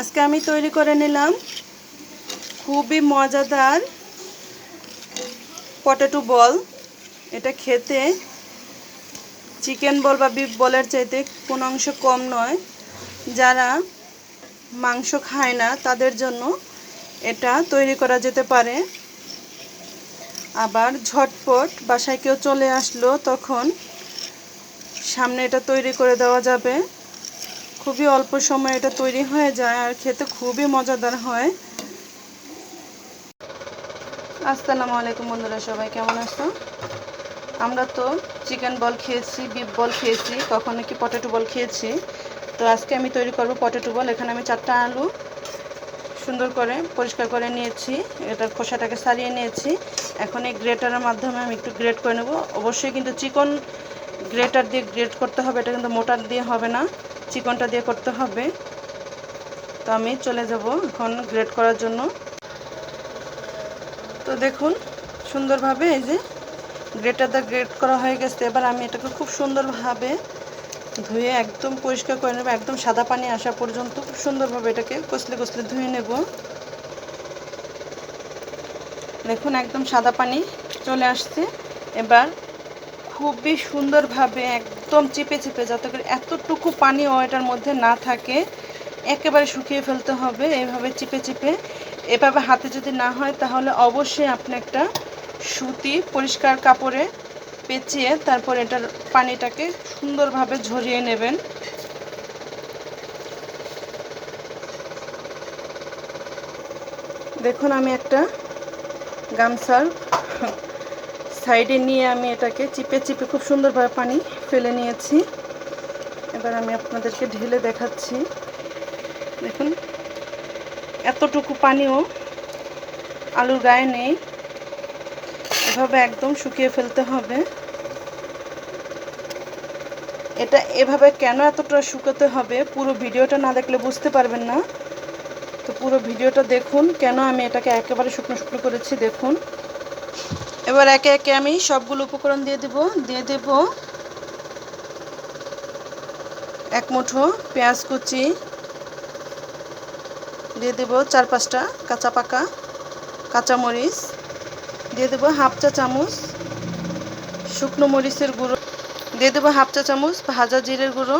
আজকে আমি তৈরি করে নিলাম খুবই মজাদার পটেটো বল। এটা খেতে চিকেন বল বা বিফ বলের চাইতে কোনো অংশ কম নয়। যারা মাংস খায় না, তাদের জন্য এটা তৈরি করা যেতে পারে। আবার ঝটপট বাসায় কেউ চলে আসলো, তখন সামনে এটা তৈরি করে দেওয়া যাবে। খুবই অল্প সময় এটা তৈরি হয়ে যায় আর খেতে খুবই মজাদার হয়। আসসালামু আলাইকুম বন্ধুরা, সবাই কেমন আছো? আমরা তো চিকেন বল খেয়েছি বিফ বল খেয়েছি, কখনো কি পটেটো বল খেয়েছি। তো আজকে আমি তৈরি করব পটেটো বল এখানে আমি চারটা আলু সুন্দর করে পরিষ্কার করে নিয়েছি, এটার খোসাটাকে সারিয়ে নিয়েছি। এখন এই গ্রেটারের মাধ্যমে আমি একটু গ্রেট করে নেব। অবশ্যই কিন্তু চিকন গ্রেটার দিয়ে গ্রেট করতে হবে, এটা কিন্তু মোটার দিয়ে হবে না। চিকনটা দিয়ে করতে হবে। তো আমি চলে যাব এখন গ্রেড করার জন্য। তো দেখুন, সুন্দরভাবে এই যে গ্রেটার দিয়ে গ্রেট করা হয়ে গেছে। এবার আমি এটাকে খুব সুন্দরভাবে ধুয়ে একদম পরিষ্কার করে নেব। একদম সাদা পানি আসা পর্যন্ত খুব সুন্দরভাবে এটাকে কষলে কষলে ধুয়ে নেব। দেখুন, একদম সাদা পানি চলে আসছে। এবার খুবই সুন্দরভাবে একদম চিপে চিপে যাতে করে এতটুকু পানিও এটার মধ্যে না থাকে, একেবারে শুকিয়ে ফেলতে হবে, এভাবে চিপে চিপে। এভাবে হাতে যদি না হয় তাহলে অবশ্যই আপনি একটা সুতি পরিষ্কার কাপড়ে পেঁচিয়ে তারপর এটার পানিটাকে সুন্দরভাবে ঝরিয়ে নেবেন। দেখুন আমি একটা গামছার সাইডে নিয়ে আমি এটাকে চিপে চিপে খুব সুন্দরভাবে পানি ফেলে নিয়েছি। এবার আমি আপনাদেরকে ঢেলে দেখাচ্ছি। দেখুন, এতটুকু পানিও আলুর গায়ে নেই। এভাবে একদম শুকিয়ে ফেলতে হবে। এটা এভাবে কেন এতটা শুকাতে হবে পুরো ভিডিওটা না দেখলে বুঝতে পারবেন না। তো পুরো ভিডিওটা দেখুন, কেন আমি এটাকে একেবারে শুকনো শুকনো করেছি দেখুন। এবার একে একে আমি সবগুলো উপকরণ দিয়ে দেব। দিয়ে দেব এক মুঠো পেঁয়াজ কুচি। দিয়ে দেব চার পাঁচটা কাঁচা পাকা কাঁচামরিচ। দিয়ে দেবো হাফ চা চামচ শুকনো মরিচের গুঁড়ো। দিয়ে দেবো হাফ চা চামচ ভাজা জিরের গুঁড়ো।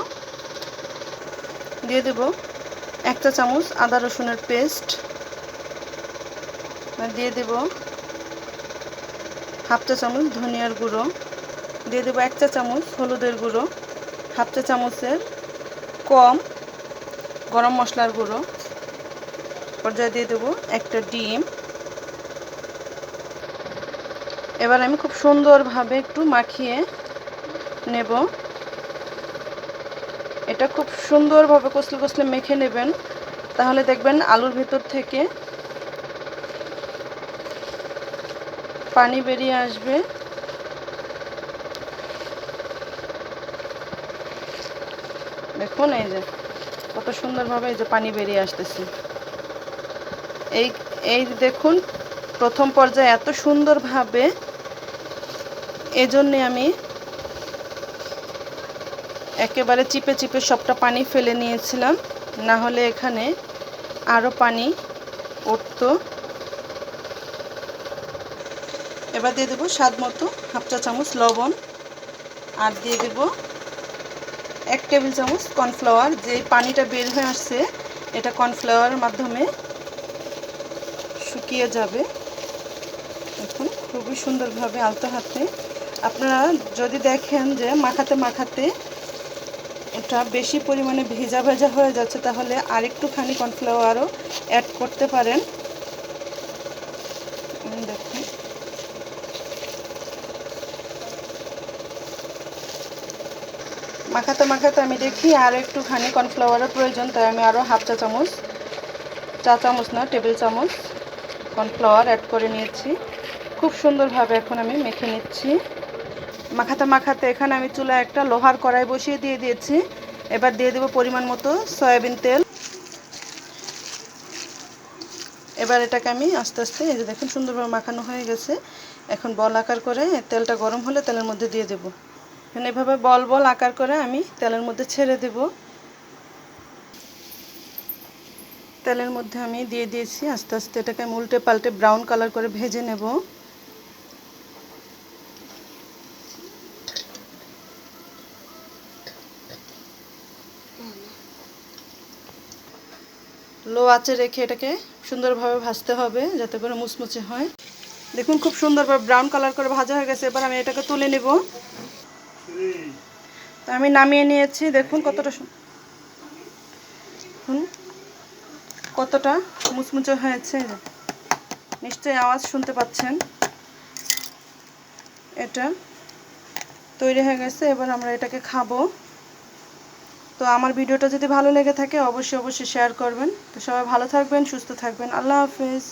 দিয়ে দেব এক চা চামচ আদা রসুনের পেস্ট। দিয়ে দেব হাফ চা চামচ ধনিয়ার গুঁড়ো। দিয়ে দেবো এক চা চামচ হলুদের গুঁড়ো, হাফ চা চামচের কম গরম মশলার গুঁড়ো। পর্যায়ে দিয়ে দেবো একটা ডিম। এবার আমি খুব সুন্দরভাবে একটু মাখিয়ে নেব। এটা খুব সুন্দরভাবে কষলে কষলে মেখে নেবেন। তাহলে দেখবেন আলুর ভিতর থেকে পানি বেরিয়ে আসবে। দেখুন এই যে, কত সুন্দরভাবে এই যে পানি বেরিয়ে আসতেছে। এই এই দেখুন, প্রথম পর্যায়ে এত সুন্দরভাবে এজন্যে আমি একেবারে চিপে চিপে সবটা পানি ফেলে নিয়েছিলাম। না হলে এখানে আরও পানি উঠতো এবার দিয়ে দেবো স্বাদ মতো হাফ চা চামচ লবণ আর দিয়ে দেব এক টেবিল চামচ কর্নফ্লাওয়ার। যে পানিটা বের হয়ে আসছে, এটা কর্নফ্লাওয়ারের মাধ্যমে শুকিয়ে যাবে। এখন খুবই সুন্দরভাবে আলতো হাতে। আপনারা যদি দেখেন যে মাখাতে মাখাতে এটা বেশি পরিমাণে ভেজা ভেজা হয়ে যাচ্ছে, তাহলে আরেকটুখানি কর্নফ্লাওয়ারও অ্যাড করতে পারেন দেখুন মাখাতে মাখাতে আমি দেখি আরও একটুখানি কর্নফ্লাওয়ারের প্রয়োজন, তাই আমি আরও হাফ চা চামচ চা চামচ না, টেবিল চামচ কর্নফ্লাওয়ার অ্যাড করে নিয়েছি। খুব সুন্দরভাবে এখন আমি মেখে নিচ্ছি। মাখাতে মাখাতে এখানে আমি চুলা একটা লোহার কড়াই বসিয়ে দিয়ে দিয়েছি। এবার দিয়ে দেবো পরিমাণ মতো সয়াবিন তেল। এবার এটাকে আমি আস্তে আস্তে, এই যে দেখুন সুন্দরভাবে মাখানো হয়ে গেছে। এখন বল আকার করে তেলটা গরম হলে তেলের মধ্যে দিয়ে দেবো। এখন এভাবে বল বল আকার করে আমি তেলের মধ্যে ছেড়ে দেব। তেলের মধ্যে আমি দিয়ে দিয়েছি, আস্তে আস্তে এটাকে উল্টে পাল্টে ব্রাউন কালার করে ভেজে নেব। লো আঁচে রেখে এটাকে সুন্দরভাবে ভাজতে হবে যাতে করে মুচমুচে হয়। দেখুন, খুব সুন্দরভাবে ব্রাউন কালার করে ভাজা হয়ে গেছে। এবার আমি এটাকে তুলে নেব। তো আমি নামিয়ে নিয়েছি, দেখুন কতটা হুম? কতটা মুচমুচে হয়েছে। নিশ্চয়ই আওয়াজ শুনতে পাচ্ছেন। এটা তৈরি হয়ে গেছে, এবার আমরা এটাকে খাব। তো আমার ভিডিওটা যদি ভালো লেগে থাকে, অবশ্যই অবশ্যই শেয়ার করবেন। তো সবাই ভালো থাকবেন, সুস্থ থাকবেন। আল্লাহ হাফেজ।